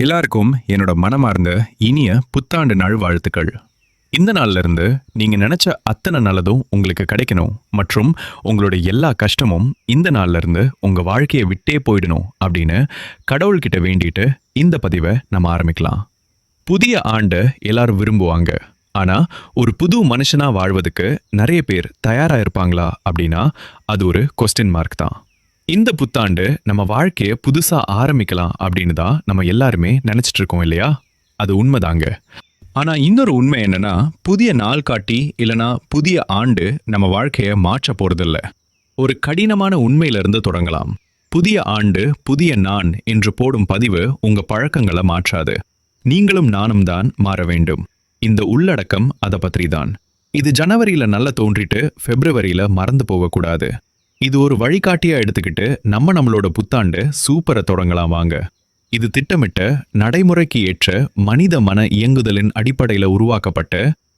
எல்லாருக்கும் என்னோட மனமார்ந்த இனிய புத்தாண்டு நல்வாழ்த்துக்கள் இந்த நாள்ல இருந்து நீங்க நினைச்ச அத்தனை நல்லதும் உங்களுக்கு கிடைக்கணும் மற்றும் உங்களோட எல்லா கஷ்டமும் இந்த நாள்ல இருந்து உங்க வாழ்க்கையை விட்டே போயிடணும் அப்படின்னு கடவுள்கிட்ட வேண்டிட்டு இந்த பதிவை நம்ம ஆரம்பிக்கலாம். புதிய ஆண்டை எல்லாரும் விரும்புவாங்க. ஆனால் ஒரு புது மனுஷனாக வாழ்வதுக்கு நிறைய பேர் தயாராக இருப்பாங்களா அப்படின்னா அது ஒரு கொஸ்டின் மார்க் தான். இந்த புத்தாண்டு நம்ம வாழ்க்கையை புதுசாக ஆரம்பிக்கலாம் அப்படின்னு தான் நம்ம எல்லாருமே நினச்சிட்டு இருக்கோம் இல்லையா? அது உண்மைதாங்க. ஆனால் இன்னொரு உண்மை என்னன்னா புதிய நாள் காட்டி இல்லைனா புதிய ஆண்டு நம்ம வாழ்க்கையை மாற்ற போகிறதில்ல ஒரு கடினமான உண்மையிலிருந்து தொடங்கலாம். புதிய ஆண்டு புதிய நான் என்று போடும் பதிவு உங்கள் பழக்கங்களை மாற்றாது. நீங்களும் நானும் தான் மாற வேண்டும். இந்த உள்ளடக்கம் அதை பற்றி தான் இது ஜனவரியில் நல்லா தோன்றிட்டு பிப்ரவரியில் மறந்து போகக்கூடாது. இது ஒரு வழிகாட்டியா எடுத்துக்கிட்டு நம்ம நம்மளோட புத்தாண்டு சூப்பரை தொடங்கலாம் வாங்க. இது திட்டமிட்ட நடைமுறைக்கு ஏற்ற மனித மன இயங்குதலின் அடிப்படையில உருவாக்கப்பட்ட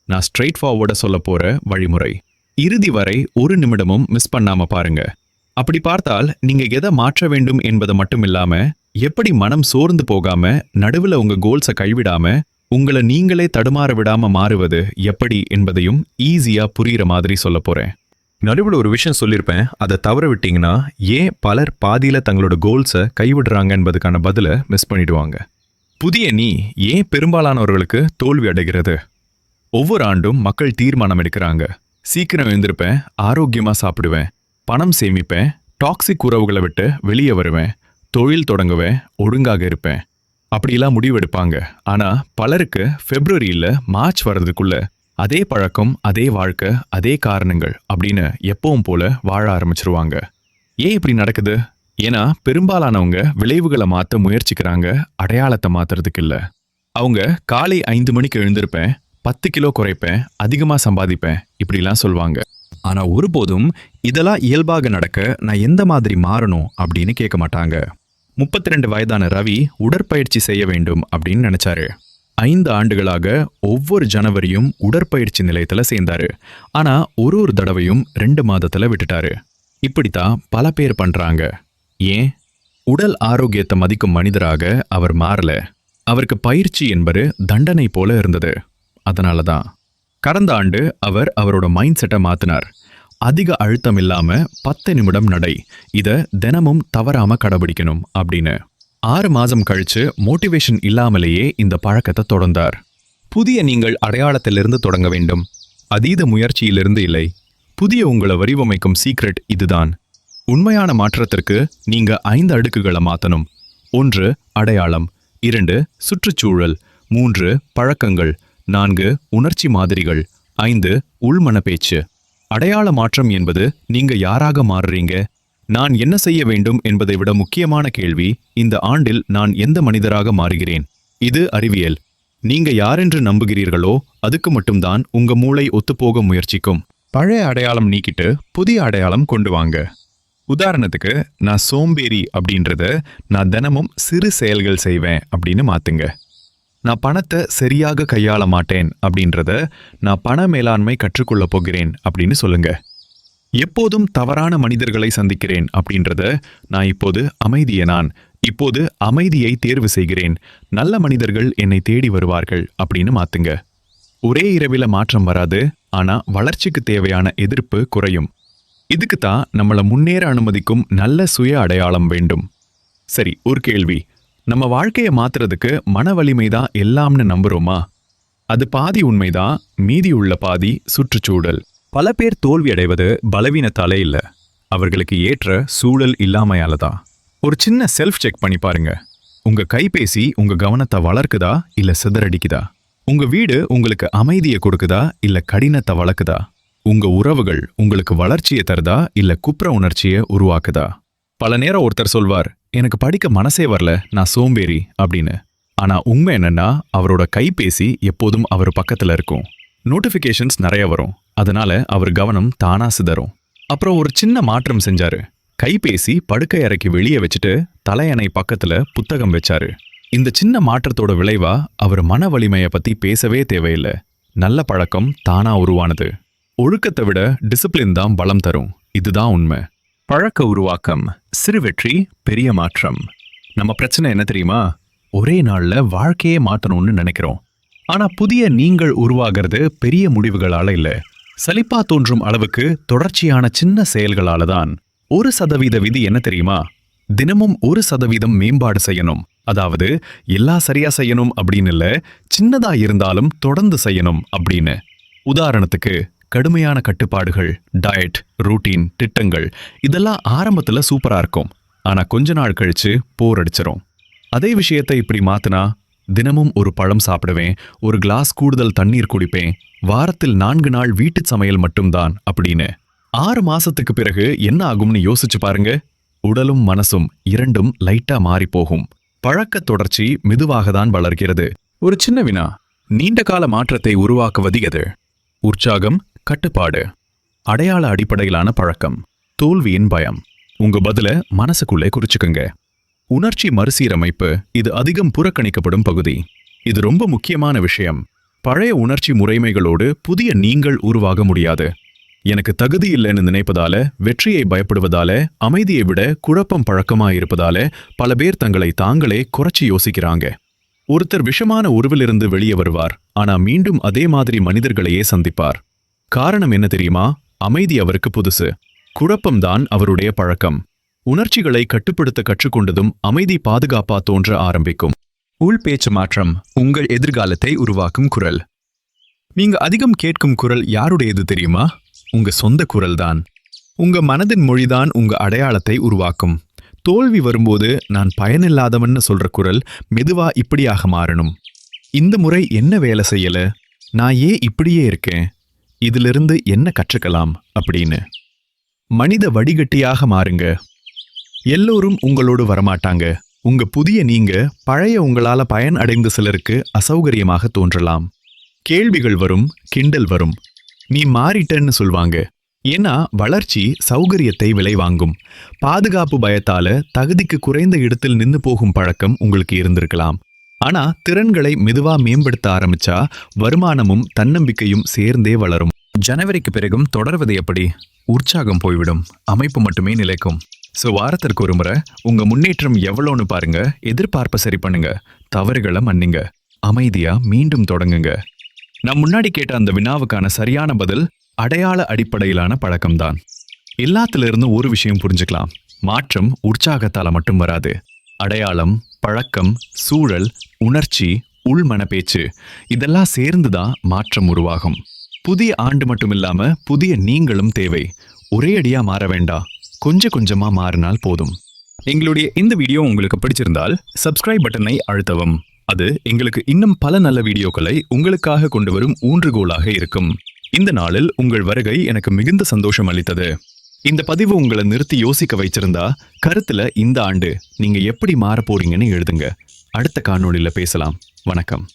நான் ஸ்ட்ரெயிட் ஃபார்வர்டை சொல்ல போற வழிமுறை. இறுதி வரை ஒரு நிமிடமும் மிஸ் பண்ணாம பாருங்க. அப்படி பார்த்தால் நீங்க எதை மாற்ற வேண்டும் என்பதை மட்டும் இல்லாம எப்படி மனம் சோர்ந்து போகாம நடுவுல உங்க கோல்ஸை கைவிடாம உங்களை நீங்களே தடுமாற விடாம மாறுவது எப்படி என்பதையும் ஈஸியா புரியுற மாதிரி சொல்ல போறேன். நடுவில் ஒரு விஷயம் சொல்லியிருப்பேன் அதை தவற விட்டீங்கன்னா ஏன் பலர் பாதியில தங்களோட கோல்ஸை கைவிடுறாங்க என்பதுக்கான பதிலை மிஸ் பண்ணிடுவாங்க. புதிய நீ ஏன் பெரும்பாலானவர்களுக்கு தோல்வி அடைகிறது? ஒவ்வொரு ஆண்டும் மக்கள் தீர்மானம் எடுக்கிறாங்க. சீக்கிரம் எழுந்திருப்பேன் ஆரோக்கியமா சாப்பிடுவேன் பணம் சேமிப்பேன் டாக்ஸிக் உறவுகளை விட்டு வெளியே வருவேன் தொழில் தொடங்குவேன் ஒழுங்காக இருப்பேன். அப்படிலாம் முடிவெடுப்பாங்க. ஆனா பலருக்கு பிப்ரவரியில மார்ச் வர்றதுக்குள்ள அதே பழக்கம் அதே வாழ்க்கை அதே காரணங்கள் அப்படின்னு எப்பவும் போல வாழ ஆரம்பிச்சிருவாங்க. ஏன் இப்படி நடக்குது? ஏன்னா பெரும்பாலானவங்க விளைவுகளை மாற்ற முயற்சிக்கிறாங்க அடையாளத்தை மாத்துறதுக்கு இல்லை. அவங்க காலை ஐந்து மணிக்கு எழுந்திருப்பேன் பத்து கிலோ குறைப்பேன் அதிகமாக சம்பாதிப்பேன் இப்படிலாம் சொல்லுவாங்க ஆனால் ஒருபோதும் இதெல்லாம் இயல்பாக நடக்க நான் எந்த மாதிரி மாறணும் அப்படின்னு கேட்க மாட்டாங்க. முப்பத்தி ரெண்டு வயதான ரவி உடற்பயிற்சி செய்ய வேண்டும் அப்படின்னு நினச்சாரு. ஐந்து ஆண்டுகளாக ஒவ்வொரு ஜனவரியும் உடற்பயிற்சி நிலையத்தில் சேர்ந்தாரு. ஆனா ஒரு ஒரு தடவையும் ரெண்டு மாதத்துல விட்டுட்டாரு. இப்படித்தான் பல பேர் பண்றாங்க. ஏன்? உடல் ஆரோக்கியத்தை மதிக்கும் மனிதராக அவர் மாறல. அவருக்கு பயிற்சி என்பது தண்டனை போல இருந்தது. அதனால தான் கடந்த ஆண்டு அவர் அவரோட மைண்ட் செட்டை மாத்தினார். அதிக அழுத்தம் இல்லாம பத்து நிமிடம் நடை. இதை தினமும் தவறாம கடைபிடிக்கணும் அப்படின்னு. ஆறு மாதம் கழிச்சு மோட்டிவேஷன் இல்லாமலேயே இந்த பழக்கத்தை தொடர்ந்தார். புதிய நீங்கள் அடையாளத்திலிருந்து தொடங்க வேண்டும். அதீத முயற்சியிலிருந்து இல்லை. புதிய உங்களை வடிவமைக்கும் சீக்ரெட் இதுதான். உண்மையான மாற்றத்திற்கு நீங்க ஐந்து அடுக்குகளை மாத்தணும். ஒன்று அடையாளம். இரண்டு சுற்றுச்சூழல். மூன்று பழக்கங்கள். நான்கு உணர்ச்சி மாதிரிகள். ஐந்து உள்மன பேச்சு அடையாள மாற்றம் என்பது நீங்க யாராக மாறுறீங்க? நான் என்ன செய்ய வேண்டும் என்பதை விட முக்கியமான கேள்வி இந்த ஆண்டில் நான் எந்த மனிதராக மாறுகிறேன்? இது அறிவியல். நீங்க யாரென்று நம்புகிறீர்களோ அதுக்கு மட்டும்தான் உங்க மூளை ஒத்துப்போக முயற்சிக்கும். பழைய அடையாளம் நீக்கிட்டு புதிய அடையாளம் கொண்டு வாங்க. உதாரணத்துக்கு நான் சோம்பேறி அப்படின்றத நான் தினமும் சிறு செயல்கள் செய்வேன் அப்படின்னு மாத்துங்க. நான் பணத்தை சரியாக கையாள மாட்டேன் அப்படின்றத நான் பண மேலாண்மை கற்றுக்கொள்ளப் போகிறேன் அப்படின்னு சொல்லுங்க. எப்போதும் தவறான மனிதர்களை சந்திக்கிறேன் அப்படின்றத நான் இப்போது அமைதிய நான். இப்போது அமைதியை தேர்வு செய்கிறேன். நல்ல மனிதர்கள் என்னை தேடி வருவார்கள் அப்படின்னு மாத்துங்க. ஒரே இரவில மாற்றம் வராது ஆனா வளர்ச்சிக்கு தேவையான எதிர்ப்பு குறையும். இதுக்கு தான் நம்மளை முன்னேற அனுமதிக்கும் நல்ல சுய அடையாளம் வேண்டும். சரி ஒரு கேள்வி. நம்ம வாழ்க்கையை மாத்துறதுக்கு மன வலிமை தான் எல்லாம்னு நம்புறோமா? அது பாதி உண்மைதான் மீதி உள்ள பாதி சுற்றுச்சூழல். பல பேர் தோல்வி அடைவது பலவீனத்தாலே இல்ல. அவர்களுக்கு ஏற்ற சூழல் இல்லாமையால தான் ஒரு சின்ன செல்ஃப் செக் பண்ணி பாருங்க. உங்க கைபேசி உங்க கவனத்தை வளர்க்குதா இல்ல சிதறடிக்குதா? உங்க வீடு உங்களுக்கு அமைதியை கொடுக்குதா இல்ல கடினத்தை வளர்க்குதா? உங்க உறவுகள் உங்களுக்கு வளர்ச்சியை தருதா இல்ல குப்புற உணர்ச்சியை உருவாக்குதா? பல நேரம் ஒருத்தர் சொல்வார் எனக்கு படிக்க மனசே வரல நான் சோம்பேறி அப்படின்னு. ஆனா உண்மை என்னன்னா அவரோட கைபேசி எப்போதும் அவர் பக்கத்துல இருக்கும். நோட்டிஃபிகேஷன்ஸ் நிறைய வரும். அதனால அவர் கவனம் தானா சிதறும். அப்புறம் ஒரு சின்ன மாற்றம் செஞ்சாரு. கைபேசி படுக்கை அறைக்கு வெளியே வச்சுட்டு தலையணை பக்கத்துல புத்தகம் வச்சாரு. இந்த சின்ன மாற்றத்தோட விளைவா அவர் மன வலிமைய பத்தி பேசவே தேவையில்லை. நல்ல பழக்கம் தானா உருவானது. ஒழுக்கத்தை விட டிசிப்ளின் தான் பலம் தரும். இதுதான் உண்மை. பழக்க உருவாக்கம் சிறு வெற்றி பெரிய மாற்றம். நம்ம பிரச்சனை என்ன தெரியுமா? ஒரே நாள்ல வாழ்க்கையே மாற்றணும்னு நினைக்கிறோம். ஆனா புதிய நீங்கள் உருவாகிறது பெரிய முடிவுகளால இல்ல. சலிப்பா தோன்றும் அளவுக்கு தொடர்ச்சியான சின்ன செயல்களால தான். ஒரு சதவீத விதி என்ன தெரியுமா? தினமும் ஒரு சதவீதம் மேம்பாடு செய்யணும். அதாவது எல்லா சரியா செய்யணும் அப்படின்னு இல்ல சின்னதா இருந்தாலும் தொடர்ந்து செய்யணும் அப்படின்னு. உதாரணத்துக்கு கடுமையான கட்டுப்பாடுகள் டயட் ரூட்டீன் திட்டங்கள் இதெல்லாம் ஆரம்பத்துல சூப்பரா இருக்கும். ஆனா கொஞ்ச நாள் கழிச்சு போர் அடிச்சிரும். அதே விஷயத்தை இப்படி மாத்துனா தினமும் ஒரு பழம் சாப்பிடுவேன் ஒரு கிளாஸ் கூடுதல் தண்ணீர் குடிப்பேன் வாரத்தில் நான்கு நாள் வீட்டு சமையல் மட்டும்தான் அப்படின்னு. ஆறு மாசத்துக்கு பிறகு என்ன ஆகும்னு யோசிச்சு பாருங்க. உடலும் மனசும் இரண்டும் லைட்டா மாறி போகும் பழக்க தொடர்ச்சி மெதுவாக தான் வளர்கிறது. ஒரு சின்ன வினா நீண்ட கால மாற்றத்தை உருவாக்குவது எது? உற்சாகம் கட்டுப்பாடு. அடையாள அடிப்படையிலான பழக்கம். தோல்வியின் பயம். உங்க பதில மனசுக்குள்ளே குறிச்சுக்குங்க. உணர்ச்சி மறுசீரமைப்பு இது அதிகம் புறக்கணிக்கப்படும் பகுதி. இது ரொம்ப முக்கியமான விஷயம். பழைய உணர்ச்சி முறைமைகளோடு புதிய நீங்கள் உருவாக முடியாது. எனக்கு தகுதி இல்லைன்னு நினைப்பதால வெற்றியை பயப்படுவதால அமைதியை விட குழப்பம் பழக்கமா இருப்பதால பல பேர் தங்களை தாங்களே குறைச்சி யோசிக்கிறாங்க. ஒருத்தர் விஷமான உருவிலிருந்து வெளியே வருவார். ஆனா மீண்டும் அதே மாதிரி மனிதர்களையே சந்திப்பார். காரணம் என்ன தெரியுமா? அமைதி அவருக்கு புதுசு. குழப்பம்தான் அவருடைய பழக்கம். உணர்ச்சிகளை கட்டுப்படுத்த கற்றுக்கொண்டதும் அமைதி பாதுகாப்பா தோன்ற ஆரம்பிக்கும். உள் பேச்சு மாற்றம் உங்கள் எதிர்காலத்தை உருவாக்கும் குரல். நீங்க அதிகம் கேட்கும் குரல் யாருடையது தெரியுமா? உங்க சொந்த குரல் தான் உங்க மனதின் மொழிதான் உங்க அடையாளத்தை உருவாக்கும். தோல்வி வரும்போது நான் பயனில்லாதவன்னு சொல்ற குரல் மெதுவா இப்படியாக மாறணும். இந்த முறை என்ன வேலை செய்யல? நான் ஏன் இப்படியே இருக்கேன்? இதிலிருந்து என்ன கற்றுக்கலாம்? அப்படின்னு. மனித வடிகட்டியாக மாறுங்க. எல்லோரும் உங்களோடு வரமாட்டாங்க. உங்க புதிய நீங்க பழைய உங்களால பயன் அடைந்த சிலருக்கு அசௌகரியமாக தோன்றலாம். கேள்விகள் வரும் கிண்டல் வரும். நீ மாறிட்டன்னு சொல்வாங்க. ஏன்னா வளர்ச்சி சௌகரியத்தை விலை வாங்கும் பாதுகாப்பு பயத்தால தகுதிக்கு குறைந்த இடத்தில் நின்று போகும் பழக்கம் உங்களுக்கு இருந்திருக்கலாம். ஆனா திறன்களை மெதுவா மேம்படுத்த ஆரம்பிச்சா வருமானமும் தன்னம்பிக்கையும் சேர்ந்தே வளரும். ஜனவரிக்கு பிறகும் தொடர்வது எப்படி? உற்சாகம் போய்விடும். அமைப்பு மட்டுமே நிலைக்கும். சோ வாரத்திற்கு ஒரு முறை உங்க முன்னேற்றம் எவ்வளோன்னு பாருங்க எதிர்பார்ப்பை சரி பண்ணுங்க தவறுகளை மன்னிங்க அமைதியா மீண்டும் தொடங்குங்க. நான் முன்னாடி கேட்ட அந்த வினாவுக்கான சரியான பதில் அடையாள அடிப்படையிலான பழக்கம்தான். எல்லாத்திலிருந்தும் ஒரு விஷயம் புரிஞ்சுக்கலாம். மாற்றம் உற்சாகத்தால மட்டும் வராது. அடையாளம் பழக்கம் சூழல் உணர்ச்சி உள்மன பேச்சு இதெல்லாம் சேர்ந்துதான் மாற்றம் உருவாகும். புதிய ஆண்டு மட்டும் இல்லாமல் புதிய நீங்களும் தேவை. ஒரே அடியா மாற வேண்டாம். கொஞ்சம் கொஞ்சமாக மாறினால் போதும். எங்களுடைய இந்த வீடியோ உங்களுக்கு பிடிச்சிருந்தால் சப்ஸ்கிரைப் பட்டனை அழுத்தவும். அது எங்களுக்கு இன்னும் பல நல்ல வீடியோக்களை உங்களுக்காக கொண்டு வரும் ஊன்றுகோலாக இருக்கும். இந்த நாளில் உங்கள் வருகை எனக்கு மிகுந்த சந்தோஷம் அளித்தது. இந்த பதிவு உங்களை நிறுத்தி யோசிக்க வைச்சிருந்தா கருத்துல இந்த ஆண்டு நீங்க எப்படி மாற போறீங்கன்னு எழுதுங்க. அடுத்த காணொளியில பேசலாம். வணக்கம்.